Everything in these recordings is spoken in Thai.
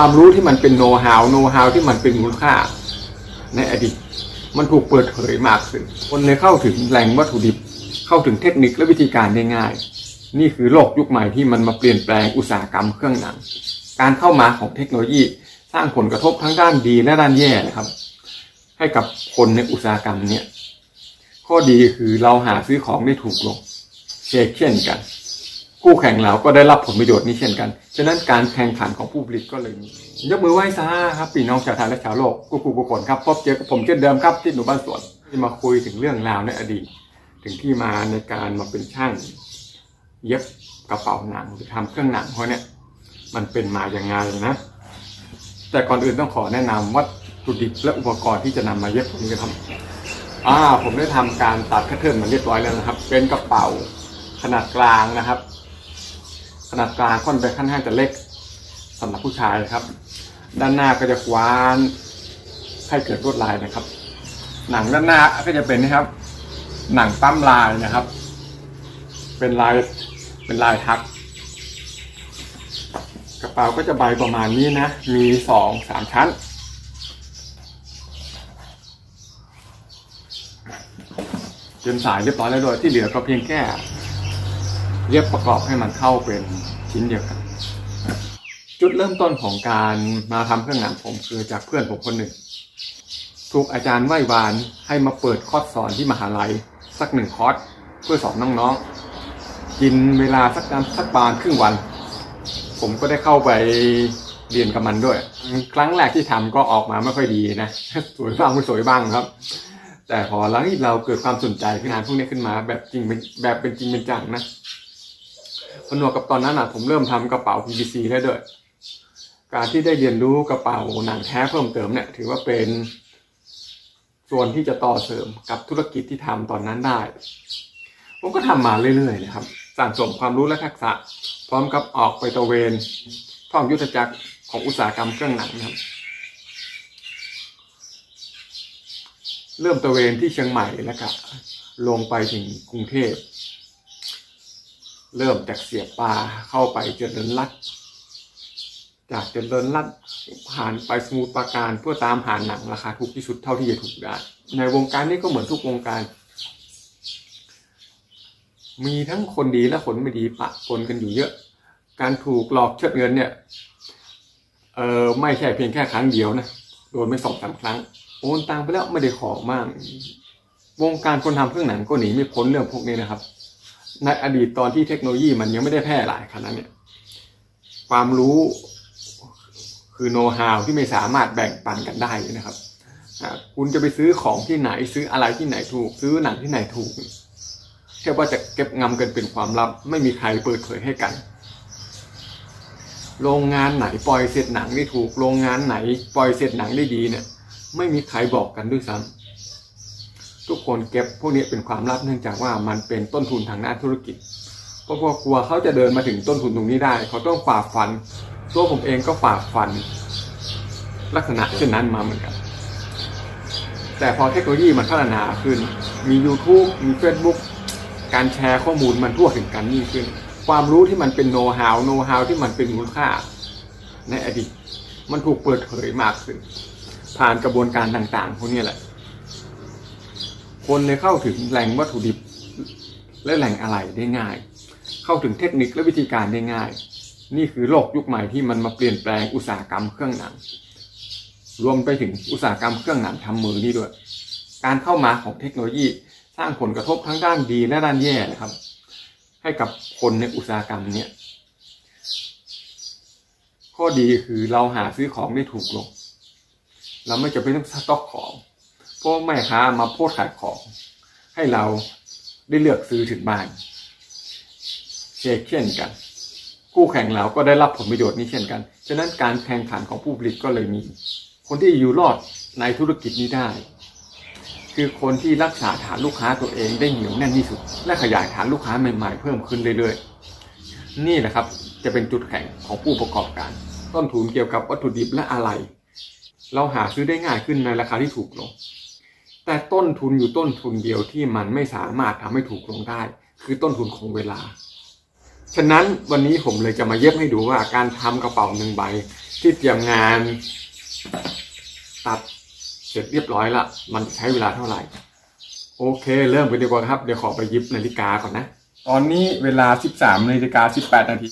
ความรู้ที่มันเป็นโน้ตฮาวโน้ตฮาวที่มันเป็นมูลค่า ในอดีต มันถูกเปิดเผยมากขึ้น คนเลยเข้าถึงแหล่งวัตถุดิบ เข้าถึงเทคนิคและวิธีการได้ง่าย นี่คือโลกยุคใหม่ที่มันมาเปลี่ยนแปลงอุตสาหกรรมเครื่องหนัง การเข้ามาของเทคโนโลยีสร้างผลกระทบทั้งด้านดีและด้านแย่นะครับ ให้กับคนในอุตสาหกรรมเนี่ยข้อดีคือเราหาซื้อของได้ถูกลงเชคเช่นกัน คู่แข่งเราก็ได้รับผลประโยชน์นี้เช่นกัน ฉะนั้นการแข่งขันของผู้ผลิตก็เลยมียกมือไหว้ซาครับปีน้องชาวไทยและชาวโลกกูกูกูคนครับพบเจอกับผมเช่นเดิมครับที่หนูบ้านสวนที่มาคุยถึงเรื่องราวในอดีต ถึงที่มาในการมาเป็นช่าง เย็บกระเป๋าหนังหรือทำเครื่องหนังเพราะเนี่ยมันเป็นมาอย่างไงนะ แต่ก่อนอื่นต้องขอแนะนำวัตถุดิบและอุปกรณ์ที่จะนำมาเย็บผมจะทำอ่าผมได้ทำการตัดแพทเทิร์นมาเรียบร้อยแล้วนะครับ เป็นกระเป๋าขนาดกลางนะครับ ขนาดกลางค่อนไปค่อนข้างจะเล็กสำหรับผู้ชายครับ ด้านหน้าก็จะคว้านให้เกิดลวดลายนะครับ หนังด้านหน้าก็จะเป็นนะครับ หนังปั้มลายนะครับ เป็นลายเป็นลายทัก กระเป๋าก็จะใบประมาณนี้นะ มีสองสามชั้นเตรียมสายเรียบร้อยแล้วด้วยที่เหลือก็เพียงแค่ เย็บประกอบให้มันเข้าเป็นชิ้นเดียวกัน จุดเริ่มต้นของการมาทำเครื่องหนังผมคือจากเพื่อนผมคนหนึ่ง ถูกอาจารย์ไหว้วานให้มาเปิดคอร์สสอนที่มหาลัยสักหนึ่งคอร์สเพื่อสอนน้องๆ กินเวลาสักการสักปาณครึ่งวัน ผมก็ได้เข้าไปเรียนกับมันด้วย ครั้งแรกที่ทำก็ออกมาไม่ค่อยดีนะสวยบ้างไม่สวยบ้างครับ แต่พอหลังที่เราเกิดความสนใจงานพวกนี้ขึ้นมาแบบจริงแบบเป็นจริงเป็นจังนะ ผนวกกับตอนนั้นอะผมเริ่มทำกระเป๋า PVC ได้ด้วย การที่ได้เรียนรู้กระเป๋าหนังแท้เพิ่มเติมเนี่ย ถือว่าเป็นส่วนที่จะต่อเสริมกับธุรกิจที่ทำตอนนั้นได้ ผมก็ทำมาเรื่อยๆนะครับสั่งสมความรู้และทักษะ พร้อมกับออกไปตระเวนท่องยุทธจักรของอุตสาหกรรมเครื่องหนังนะครับ เริ่มตระเวนที่เชียงใหม่แล้วก็ลงไปถึงกรุงเทพ เริ่มจากเสียปลาเข้าไปเจริญรัตจากเจริญรัตผ่านไปสมุทรปราการเพื่อตามหาหนังราคาถูกที่สุดเท่าที่จะถูกได้ ในวงการนี้ก็เหมือนทุกวงการ มีทั้งคนดีและคนไม่ดีปะปนกันอยู่เยอะ การถูกหลอกเชิดเงินเนี่ยเออไม่ใช่เพียงแค่ครั้งเดียวนะโดนไปสองสามครั้งโอนตังไปแล้วไม่ได้ของมาก วงการคนทำเครื่องหนังก็หนีไม่พ้นเรื่องพวกนี้นะครับ ในอดีตตอนที่เทคโนโลยีมันยังไม่ได้แพร่หลายขนาดนั้นเนี่ยความรู้คือโน้ตฮาวที่ไม่สามารถแบ่งปันกันได้นะครับคุณจะไปซื้อของที่ไหนซื้ออะไรที่ไหนถูก ซื้อหนังที่ไหนถูกแค่ว่าจะเก็บงำกันเป็นความลับ ไม่มีใครเปิดเผยให้กัน โรงงานไหนปล่อยเสร็จหนังได้ถูก โรงงานไหนปล่อยเสร็จหนังได้ดีเนี่ย ไม่มีใครบอกกันด้วยซ้ำ ทุกคนเก็บพวกนี้เป็นความลับเนื่องจากว่ามันเป็นต้นทุนทางด้านธุรกิจ เพราะว่ากลัวเขาจะเดินมาถึงต้นทุนตรงนี้ได้ เขาต้องฝ่าฟัน ตัวผมเองก็ฝ่าฟัน ลักษณะเช่นนั้นมาเหมือนกัน แต่พอเทคโนโลยีมันพัฒนาขึ้น มี YouTube มี Facebook การแชร์ข้อมูลมันทั่วถึงกันยิ่งขึ้น ความรู้ที่มันเป็นโน้ตฮาวโน้ตฮาวที่มันเป็นมูลค่า ในอดีต มันถูกเปิดเผยมากขึ้น ผ่านกระบวนการต่างๆพวกนี้แหละ คนเลยเข้าถึงแหล่งวัตถุดิบ และแหล่งอะไรได้ง่าย เข้าถึงเทคนิคและวิธีการได้ง่าย นี่คือโลกยุคใหม่ที่มันมาเปลี่ยนแปลงอุตสาหกรรมเครื่องหนัง รวมไปถึงอุตสาหกรรมเครื่องหนังทำมือนี่ด้วย การเข้ามาของเทคโนโลยี สร้างผลกระทบทั้งด้านดีและด้านแย่นะครับ ให้กับคนในอุตสาหกรรมเนี้ยข้อดีคือเราหาซื้อของได้ถูกลง เราไม่จำเป็นต้องสต็อกของ พราะแม่ค้ามาโพสขายของ ให้เราได้เลือกซื้อถึงบ้านเชเช่นกัน คู่แข่งเราก็ได้รับผลประโยชน์นี้เช่นกัน ฉะนั้นการแข่งขันของผู้ผลิตก็เลยมี คนที่อยู่รอดในธุรกิจนี้ได้ คือคนที่รักษาฐานลูกค้าตัวเองได้เหนียวแน่นที่สุด และขยายฐานลูกค้าใหม่ ๆ เพิ่มขึ้นเรื่อยๆ นี่แหละครับจะเป็นจุดแข็งของผู้ประกอบการ ต้นทุนเกี่ยวกับวัตถุดิบและอะไร เราหาซื้อได้ง่ายขึ้นในราคาที่ถูกลง แต่ต้นทุนอยู่ต้นทุนเดียวที่มันไม่สามารถทำให้ถูกลงได้ คือต้นทุนของเวลา ฉะนั้นวันนี้ผมเลยจะมาเย็บให้ดูว่าการทำกระเป๋าหนึ่งใบ ที่เตรียมงาน ตัดเสร็จเรียบร้อยละมันใช้เวลาเท่าไหร่ โอเค เริ่มไปดีกว่าครับ เดี๋ยวขอไปยิบนาฬิกาก่อนนะ ตอนนี้เวลา 13นาฬิกา18นาที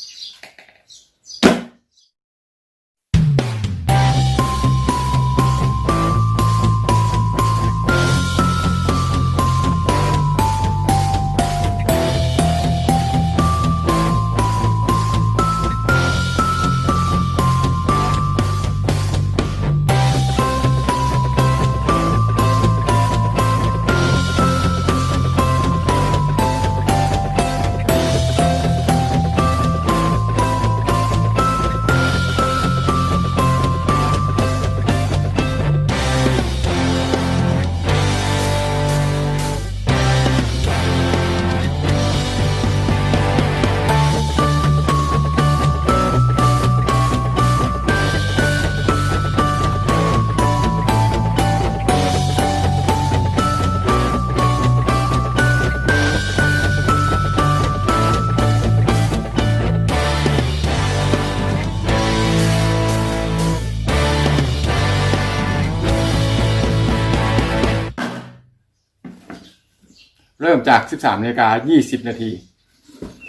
ริ่มจาก 13นาฬิกา20 นาที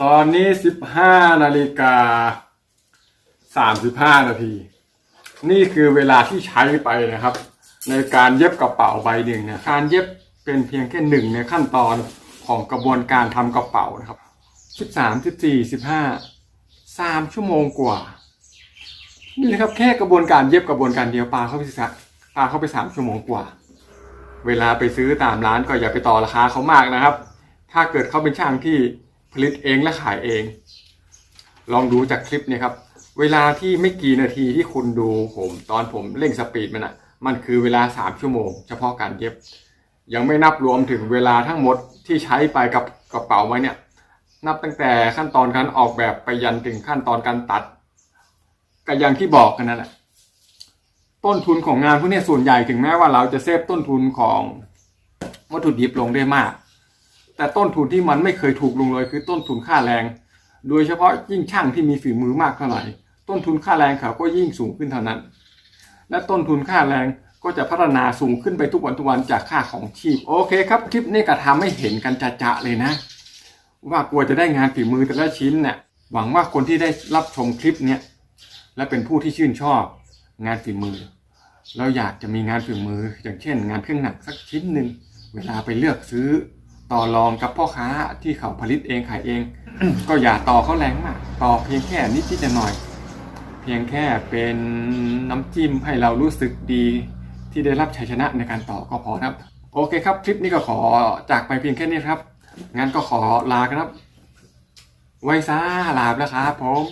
ตอนนี้ 15นาฬิกา 35 นาที นี่คือเวลาที่ใช้ไปนะครับ ในการเย็บกระเป๋าใบหนึ่งเนี่ยการเย็บเป็นเพียงแค่หนึ่งในขั้นตอนของกระบวนการทำกระเป๋านะครับ 13 14 15 3 ชั่วโมงกว่า นี่นะครับแค่กระบวนการเย็บกระบวนการเดียวปลาเข้าไปสักปลาเข้าไปสามชั่วโมงกว่า เวลาไปซื้อตามร้านก็อย่าไปต่อราคาเขามากนะครับ ถ้าเกิดเขาเป็นช่างที่ผลิตเองและขายเอง ลองดูจากคลิปเนี่ยครับ เวลาที่ไม่กี่นาทีที่คุณดูผม ตอนผมเร่งสปีดมันอะ มันคือเวลาสามชั่วโมง เฉพาะการเย็บ ยังไม่นับรวมถึงเวลาทั้งหมดที่ใช้ไปกับกระเป๋าไว้เนี่ย นับตั้งแต่ขั้นตอนการออกแบบไปยันถึงขั้นตอนการตัดก็อย่างที่บอกกันนั่นแหละ ต้นทุนของงานพวกนี้ส่วนใหญ่ถึงแม้ว่าเราจะเซฟต้นทุนของวัตถุดิบลงได้มาก แต่ต้นทุนที่มันไม่เคยถูกลงเลยคือต้นทุนค่าแรง โดยเฉพาะยิ่งช่างที่มีฝีมือมากเท่าไหร่ ต้นทุนค่าแรงเขาก็ยิ่งสูงขึ้นเท่านั้น และต้นทุนค่าแรงก็จะพัฒนาสูงขึ้นไปทุกวันทุกวันจากค่าของชีพ โอเคครับคลิปนี้ก็ทำให้เห็นกันจะๆเลยนะ ว่ากลัวจะได้งานฝีมือแต่ละชิ้นเนี่ยหวังว่าคนที่ได้รับชมคลิปเนี้ยและเป็นผู้ที่ชื่นชอบงานฝีมือ เราอยากจะมีงานฝีมือ อย่างเช่น งานเครื่องหนักสักชิ้นหนึ่งเวลาไปเลือกซื้อต่อรองกับพ่อค้าที่เขาผลิตเองขายเอง ก็อย่าต่อเขาแรงมาก ต่อเพียงแค่นิดนิดหน่อย เพียงแค่เป็นน้ำจิ้มให้เรารู้สึกดีที่ได้รับชัยชนะในการต่อก็พอครับ โอเคครับ คลิปนี้ก็ขอจากไปเพียงแค่นี้ครับงั้นก็ขอลาครับ ไว้ซ่าลาไปแล้วครับผม